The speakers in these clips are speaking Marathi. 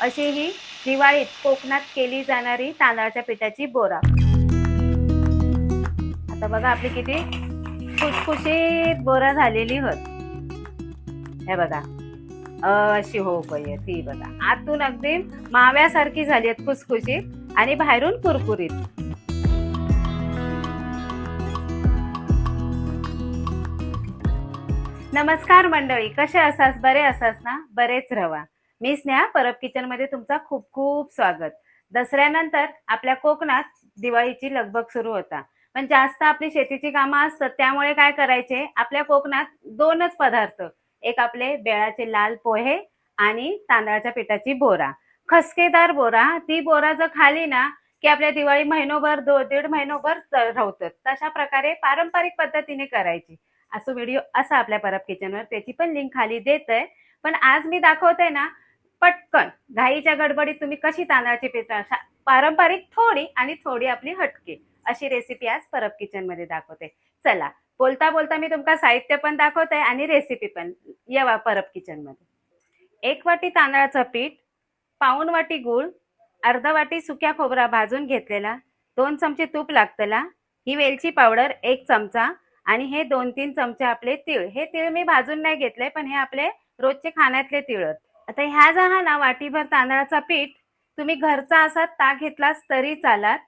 अशी ही दिवाळीत कोकणात केली जाणारी तांदळाच्या पिठाची बोरा. आता बघा आपली किती खुसखुशीत बोरा झालेली होत. हे बघा. अशी हो पाहिजे ती बघा. आतून अगदी माव्यासारखी झाली आहेत खुसखुशीत आणि बाहेरून कुरकुरीत. नमस्कार मंडळी कसे असास? बरे असास ना? बरेच रवा. मी स्नेहा परब किचनमध्ये तुमचा खूप खूप स्वागत. दसऱ्यानंतर आपल्या कोकणात दिवाळीची लगबग सुरू होता. पण जास्त आपली शेतीची कामं असतात त्यामुळे काय करायचे? आपल्या कोकणात दोनच पदार्थ. एक आपले बेळाचे लाल पोहे आणि तांदळाच्या पिठाची बोरा. खसकेदार बोरा ती बोरा जर खाली ना की आपल्या दिवाळी महिनोभर दो दीड महिनोभर राहतात तशा प्रकारे पारंपरिक पद्धतीने करायची. असं व्हिडिओ असा आपल्या परब किचनवर त्याची पण लिंक खाली देत आहे पण आज मी दाखवते ना पटकन घाईच्या गडबडीत तुम्ही कशी तांदळाची पिठा पारंपरिक थोडी आणि थोडी आपली हटके अशी रेसिपी आज परब किचनमध्ये दाखवते. चला बोलता बोलता मी तुमका साहित्य पण दाखवते आणि रेसिपी पण. येवा परब किचनमध्ये. एक वाटी तांदळाचं पीठ पाऊण वाटी गूळ अर्धा वाटी सुक्या खोबरा भाजून घेतलेला दोन चमचे तूप लागतला ही वेलची पावडर एक चमचा आणि हे दोन तीन चमचे आपले तीळ. हे तीळ मी भाजून नाही घेतले पण हे आपले रोजचे खाण्यातले तीळ आता ह्या जर ना वाटीभर तांदळाचा पीठ तुम्ही घरचा असा ताक घेतलास तरी चालात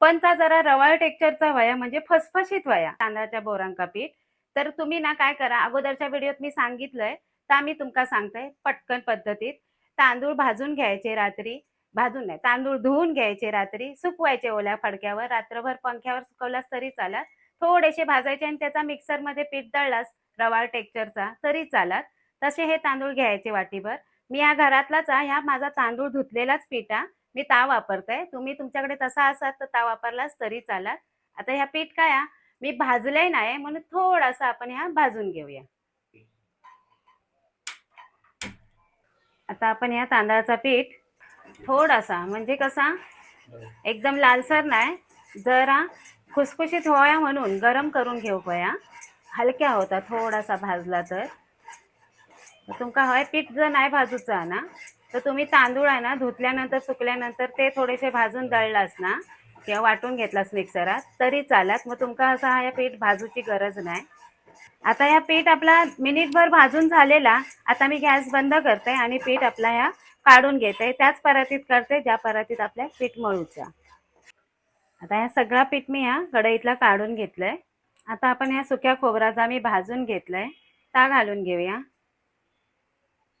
पण ता जरा रवाळ टेक्चरचा वया म्हणजे फसफशीत वया. तांदळाच्या बोरांका पीठ. तर तुम्ही ना काय करा अगोदरच्या व्हिडिओत मी सांगितलंय तर मी तुमका सांगते पटकन पद्धतीत. तांदूळ भाजून घ्यायचे रात्री भाजून नाही तांदूळ धुवून घ्यायचे रात्री सुकवायचे ओल्या फडक्यावर रात्रभर पंख्यावर सुकवलास तरी चालात थोडेसे भाजायचे आणि त्याचा मिक्सरमध्ये पीठ दळलास रवाळ टेक्चरचा तरी चालात तसे हे तांदूळ घ्यायचे वाटीभर. मी या घरातलाच ह्या माझा तांदूळ धुतलेलाच पीठ मी ता वापरते तुम्ही तुमच्याकडे तसा असाल तर ता वापरलास तरी चालात आता ह्या पीठ काय मी भाजले नाही म्हणून थोडासा आपण ह्या भाजून घेऊया. आता आपण ह्या तांदळाचा पीठ थोडासा म्हणजे कसा एकदम लालसर नाही जरा खुसखुशीत होया म्हणून गरम करून घेऊ पया हलक्या होता थोडासा भाजला तर. तुमका हय पीठ जर नाही भाजूचा ना तर तुम्ही तांदूळ आहे ना धुतल्यानंतर सुकल्यानंतर ते थोडेसे भाजून दळलास ना किंवा वाटून घेतलास मिक्सरात तरी चालत. मग तुमका असा हा या पीठ भाजूची गरज नाही. आता या पीठ आपला मिनिटभर भाजून झालेला आता मी गॅस बंद करते आणि पीठ आपला ह्या काढून घेते. त्याच परातीत करते ज्या परातीत आपल्या पीठ मळूचा. आता ह्या सगळा पीठ मी ह्या कढईतला काढून घेतलंय. आता आपण ह्या सुक्या खोबराचा मी भाजून घेतलंय. ता घालून घेऊया.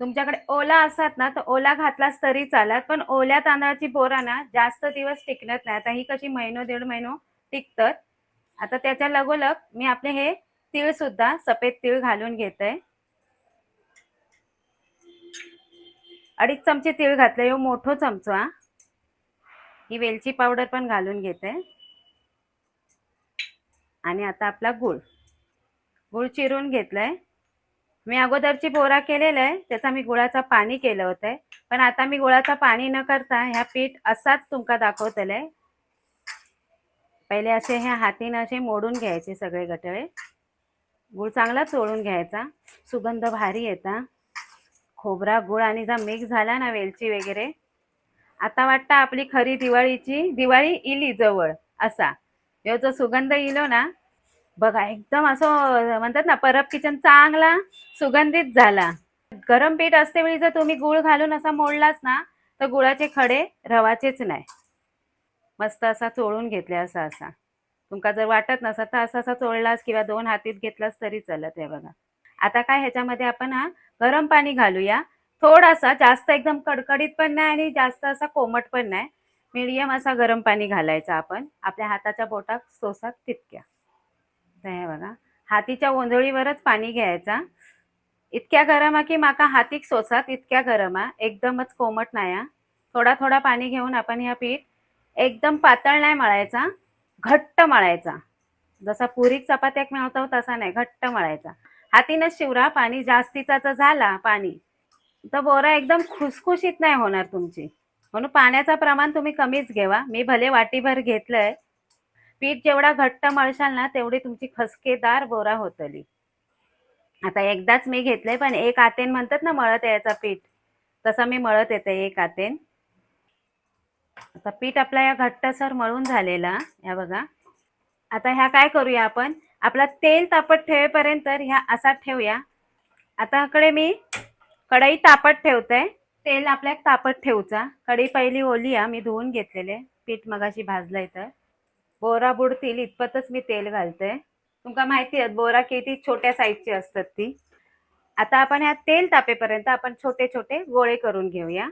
तुमच्याकडे ओला असतात ना तर ओला घातलास तरी चालत पण ओल्या तांदळाची बोरा ना जास्त दिवस टिकणत नाही. आता ही कशी महिनो दीड महिनो टिकतात. आता त्याच्या लगोलग मी आपले हे तीळ सुद्धा सफेद तीळ घालून घेते. अडीच चमचे तीळ घातले हो मोठो चमचो हा. ही वेलची पावडर पण घालून घेते. आणि आता आपला गुळ. गुळ चिरून घेतलाय. मी अगोदरची बोरा केलेला आहे त्याचा मी गुळाचा पाणी केलं होतं पण आता मी गुळाचा पाणी न करता ह्या पीठ असाच तुमका दाखवतले पहिले असे ह्या हातीनं असे मोडून घ्यायचे सगळे गटळे गुळ चांगला चोळून घ्यायचा. सुगंध भारी येता. खोबरा गुळ आणि जा मिक्स झाला ना वेलची वगैरे. आता वाटतं आपली खरी दिवाळीची दिवाळी इली जवळ असा. ह्यो जो सुगंध इलो ना बघा एकदम असं म्हणतात ना परब किचन चांगला सुगंधित झाला. गरम पीठ असते वेळी जर तुम्ही गुळ घालून असा मोडलाच ना तर गुळाचे खडे रवाचेच नाही. मस्त असा चोळून घेतले असा असा. तुमका जर वाटत नसा तर असा असा चोळलास किंवा दोन हातीत घेतलास तरी चालत आहे बघा. आता काय ह्याच्यामध्ये आपण हा गरम पाणी घालूया. थोडासा जास्त एकदम कडकडीत पण नाही आणि जास्त असा कोमट पण नाही. मीडियम असा गरम पाणी घालायचा आपण. आपल्या हाताच्या बोटात सोसात तितक्या. तर आहे बघा. हातीच्या ओंजळीवरच पाणी घ्यायचा. इतक्या गरम आहे की माका हातीक सोसात इतक्या गरम आहे. एकदमच कोमट नाही हा. थोडा थोडा पाणी घेऊन आपण ह्या पीठ एकदम पातळ नाही मळायचा घट्ट मळायचा. जसा पुरीक चपात्याक मिळवतो तसा नाही घट्ट मळायचा. हातीनच शिवरा पाणी जास्तीचा जर झाला पाणी. तर बोरा एकदम खुसखुशीत नाही होणार तुमची. म्हणून पाण्याचा प्रमाण तुम्ही कमीच घेवा. मी भले वाटीभर घेतलंय पीठ जेवढा घट्ट मळशाल ना तेवढी तुमची खसकेदार बोरा होतली. आता एकदाच मी घेतलंय पण एक आतेन म्हणतात ना मळत यायचा पीठ. तसा मी मळत येते एक आतेन. आता पीठ आपला या घट्टसर मळून झालेला या बघा. आता ह्या काय करूया आपण? आपला तेल तापत ठेवेपर्यंत ह्या असा ठेवूया. आता कडे मी कढई तापत ठेवते. तेल आपल्या तापत ठेवचा. कढई पहिली ओली मी धुवून घेतलेले. पीठ मगाशी भाजलंय तर. बोरा बुडतील इतपतच मी तेल घालते. तुमका माहिती आहे बोरा किती छोट्या साईजची असतात ती. आता आपण ह्या तेल तापेपर्यंत आपण छोटे छोटे गोळे करून घेऊया.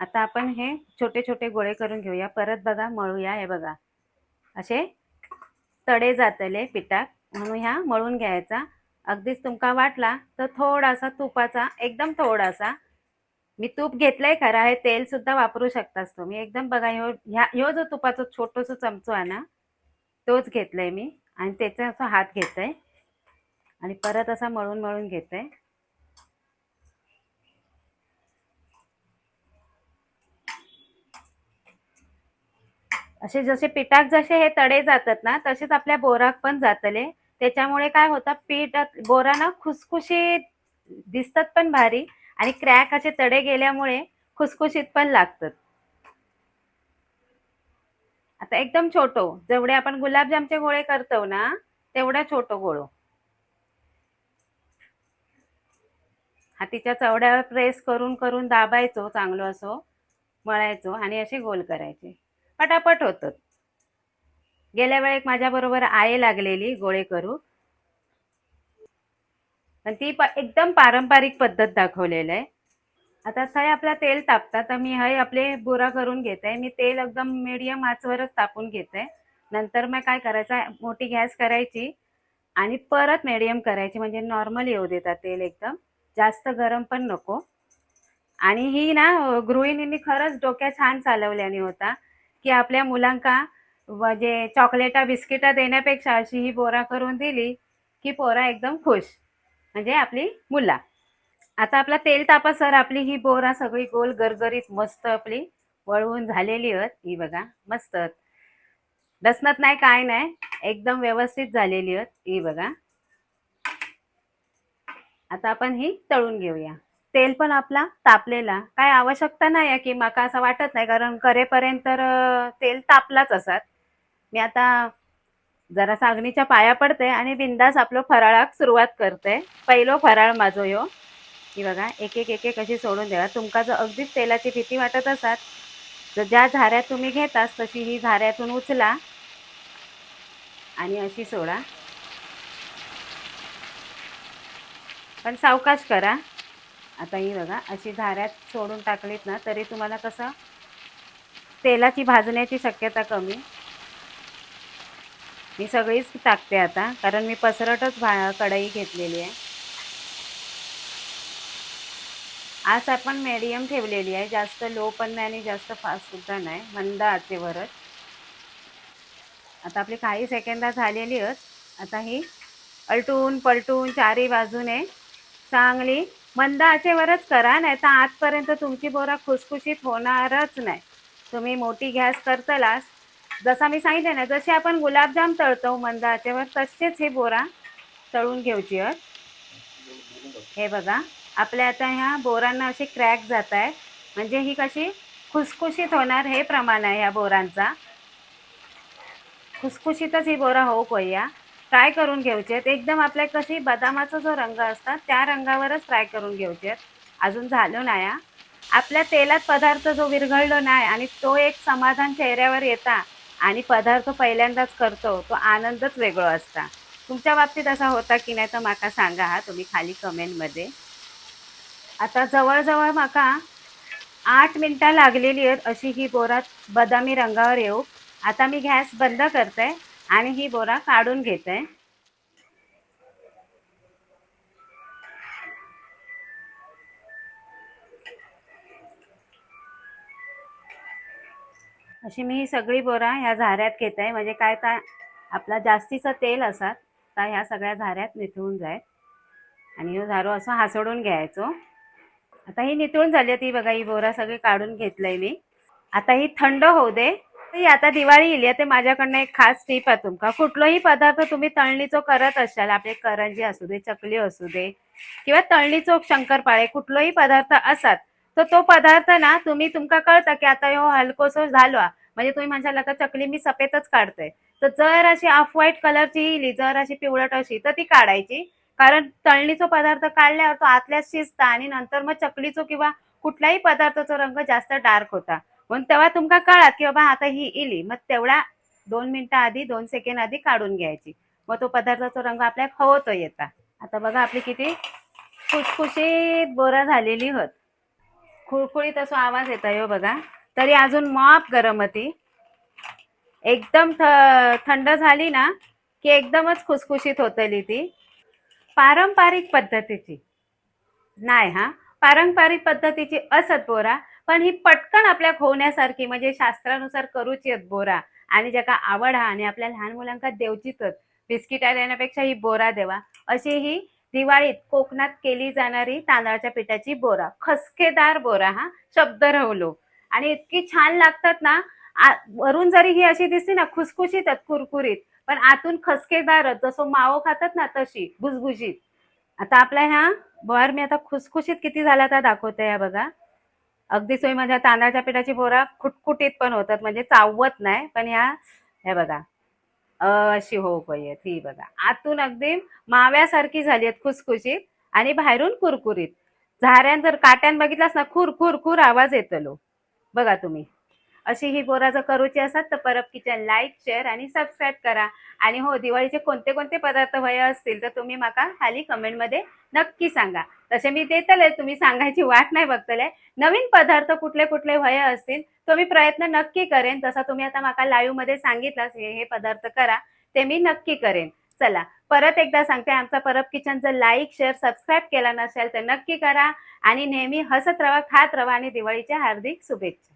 आता आपण हे छोटे छोटे गोळे करून घेऊया. परत बघा मळूया. हे बघा. असे तडे जातले पिठात. म्हणून ह्या मळून घ्यायचा. अगदीच तुमका वाटला तर थोडासा तुपाचा एकदम थोडासा मी तूप घेतलंय खरं आहे तेल सुद्धा वापरू शकतास तुम्ही. एकदम बघा ह्यो ह्या ह्यो जो तुपाचा छोटोसो चमचो आहे ना तोच घेतलाय मी आणि त्याचा असा हात घेतोय. आणि परत असा मळून मळून घेतोय. असे जसे पिठात जसे हे तडे जातात ना तसेच आपल्या बोराक पण जातले. त्याच्यामुळे काय होतं पीठ बोरा ना खुसखुशीत दिसतात पण भारी. आणि क्रॅक तडे गेल्यामुळे खुसखुशीत पण लागतात. आता एकदम छोटो जेवढे आपण गुलाबजामचे गोळे करतो ना तेवढा छोटो गोळो. हातीच्या चवड्यावर प्रेस करून करून दाबायचो चांगलो असो मळायचो आणि असे गोल करायचे. पटापट होतं. गेल्या वेळेक माझ्या बरोबर लागलेली गोळे करू. पण ती प एकदम पारंपरिक पद्धत दाखवलेलं आहे. आता थंय आपला तेल तापता तर मी हय आपले बुरा करून घेते. मी तेल एकदम मिडियम आचवरच तापून घेते. नंतर मग काय करायचं मोठी गॅस करायची आणि परत मिडियम करायची. म्हणजे नॉर्मल येऊ देतात तेल एकदम. जास्त गरम पण नको. आणि ही ना गृहिणींनी खरंच डोक्या छान चालवल्याने होता की आपल्या मुलांका म्हणजे चॉकलेटा बिस्किटा देण्यापेक्षा अशी ही बोरा करून दिली की पोरा एकदम खुश. म्हणजे आपली मुला. आता आपला तेल तापासर आपली ही बोरा सगळी गोल गरगरीत मस्त आपली वळवून झालेली आहेत. ही बघा मस्त दसनत नाही काय नाही एकदम व्यवस्थित झालेली आहेत. ही बघा. आता आपण ही तळून घेऊया. तेल पण आपला तापलेला. काय आवश्यकता नाही आहे की माका असं वाटत नाही कारण करेपर्यंत तर तेल तापलाच असत. मी आता जरा सागणीच्या पाया पडते आणि बिंदास आपलं फराळाक सुरुवात करते. पहिलो फराळ माझो यो की बघा एक एक एक एक अशी सोडून देवा. तुमका जर अगदीच तेलाची भीती वाटत असाल तर ज्या झाऱ्यात तुम्ही घेतास तशी ही झाऱ्यातून उचला आणि अशी सोडा. पण सावकाश करा. आता ही बघा अशी झाऱ्यात सोडून टाकलीत ना तरी तुम्हाला कसं तेलाची भाजण्याची शक्यता कमी. मी सगळीच टाकते आता कारण मी पसरटच भा कढई घेतलेली आहे. आज आपण मीडियम ठेवलेली आहे जास्त लो पण नाही आणि जास्त फास्टसुद्धा नाही मंद आचेवरच. आता आपली काही सेकंदा झालेली आहेत. आता ही अलटून पलटून चारी बाजूने चांगली मंद आचेवरच करा नाही तर आजपर्यंत तुमची बोरा खुसखुशीत होणारच नाही. तुम्ही मोठी गॅस करतलास जसा मी सांगितलं ना जसे आपण गुलाबजाम तळतो मंद आचेवर तसेच हे बोरा तळून घ्यायची आहेत हे बघा आपल्या आता ह्या बोरांना असे क्रॅक जात आहे म्हणजे ही कशी खुसखुशीत होणार हे प्रमाण आहे ह्या बोरांचा. खुसखुशीतच ही बोरा होऊ पाहिया फ्राय करून घ्यायचे आहेत एकदम आपल्या कशी बदामाचा जो रंग असतात त्या रंगावरच फ्राय करून घ्यायचे आहेत अजून झालो नाही हा. आपल्या तेलात पदार्थ जो विरघळलो नाही आणि तो एक समाधान चेहऱ्यावर येता आणि पदार्थ पहिल्यांदाच करतो तो आनंदच वेगळो असता. तुमच्या बाबतीत असा होता की नाही तर माका सांगा हा तुम्ही खाली कमेंटमध्ये. आता जवळजवळ माका आठ मिनटं लागलेली आहेत अशी ही बोरा बदामी रंगावर येऊ. आता मी गॅस बंद करते आणि ही बोरा काढून घेते. अशी मी ही सगळी बोरा ह्या झाऱ्यात घेत. आहे म्हणजे काय तर आपला जास्तीचं तेल असत तर ह्या सगळ्या झाऱ्यात निथळून जाय आणि हो झारो असं हासडून घ्यायचो. आता ही नितळून झाली ती बघा ही बोरा सगळी काढून घेतलंय मी. आता ही थंड होऊ दे. ही आता दिवाळी येईल ते माझ्याकडनं एक खास टीप आहे तुमका. कुठलाही पदार्थ तुम्ही तळणीचो करत असाल आपले करंजी असू दे चकली असू दे किंवा तळणीचो शंकरपाळे कुठलाही पदार्थ असतात तर तो पदार्थ ना तुम्ही तुमका कळतं की आता हो हलकोसो झालो म्हणजे तुम्ही म्हणशाला का चकली मी सफेदच काढतोय तर जर अशी ऑफ व्हाईट कलरची इली जर अशी पिवळट अशी तर ती काढायची. कारण तळणीचो पदार्थ काढल्यावर तो आतल्याच शिजता आणि नंतर मग चकलीचो किंवा कुठल्याही पदार्थाचा रंग जास्त डार्क होता. म्हणून तेव्हा तुमका कळत की बाबा आता ही इली मग तेवढा दोन मिनिटं आधी दोन सेकंड आधी काढून घ्यायची. मग तो पदार्थाचा रंग आपल्या खवतो येता. आता बघा आपली किती खुशखुशीत बोरा झालेली होत. खुळखुळीत असो आवाज येत आहे हो बघा. तरी अजून माप गरम होती. एकदम थ थंड झाली ना की एकदमच खुसखुशीत होतली ती. पारंपरिक पद्धतीची. नाही हा. पारंपरिक पद्धतीची असत बोरा पण ही पटकन आपल्या होण्यासारखी म्हणजे शास्त्रानुसार करूची आहेत बोरा. आणि ज्याका आवड हा आणि आपल्या लहान मुलांका देवचीच बिस्किट देण्यापेक्षा ही बोरा देवा. अशी ही दिवाळीत कोकणात केली जाणारी तांदळाच्या पिठाची बोरा. खसकेदार बोरा हा. शब्द रवलो आणि इतकी छान लागतात ना वरून जरी ही अशी दिसली ना खुसखुशीत आहेत कुरकुरीत. पण आतून खसकेदारच जसं मावो खातात ना तशी भुसभुशीत. आता आपल्या ह्या बोर मी आता खुसखुशीत किती झाला आता दाखवते या बघा. अगदी सोय माझ्या तांदळाच्या पिठाची बोरा खुटखुटीत पण होतात. म्हणजे चावत नाही पण ह्या हे बघा. अशी हो पाहिजे ही बघा. आतून अगदी माव्यासारखी झाली आहेत खुसखुशीत आणि बाहेरून कुरकुरीत. झाऱ्यान जर काट्यान बघितलास ना खुर खुर खुर आवाज येतलो. बघा तुम्ही. अशी ही बोरा जर करूची असतात तर परब किचन लाईक शेअर आणि सबस्क्राईब करा. आणि हो दिवाळीचे कोणते कोणते पदार्थ हवे असतील तर तुम्ही माका खाली कमेंटमध्ये नक्की सांगा. तसे मी देतले तुम्ही सांगायची वाट नाही बघतले. नवीन पदार्थ कुठले कुठले हवे असतील तो मी प्रयत्न नक्की करेन. तसा तुम्ही आता माका लाईव्हमध्ये सांगितलास हे हे पदार्थ करा ते मी नक्की करेन. चला परत एकदा सांगते आमचा परब किचन जर लाईक शेअर सबस्क्राईब केला नसेल तर नक्की करा. आणि नेहमी हसत रवा खात रवा आणि दिवाळीच्या हार्दिक शुभेच्छा.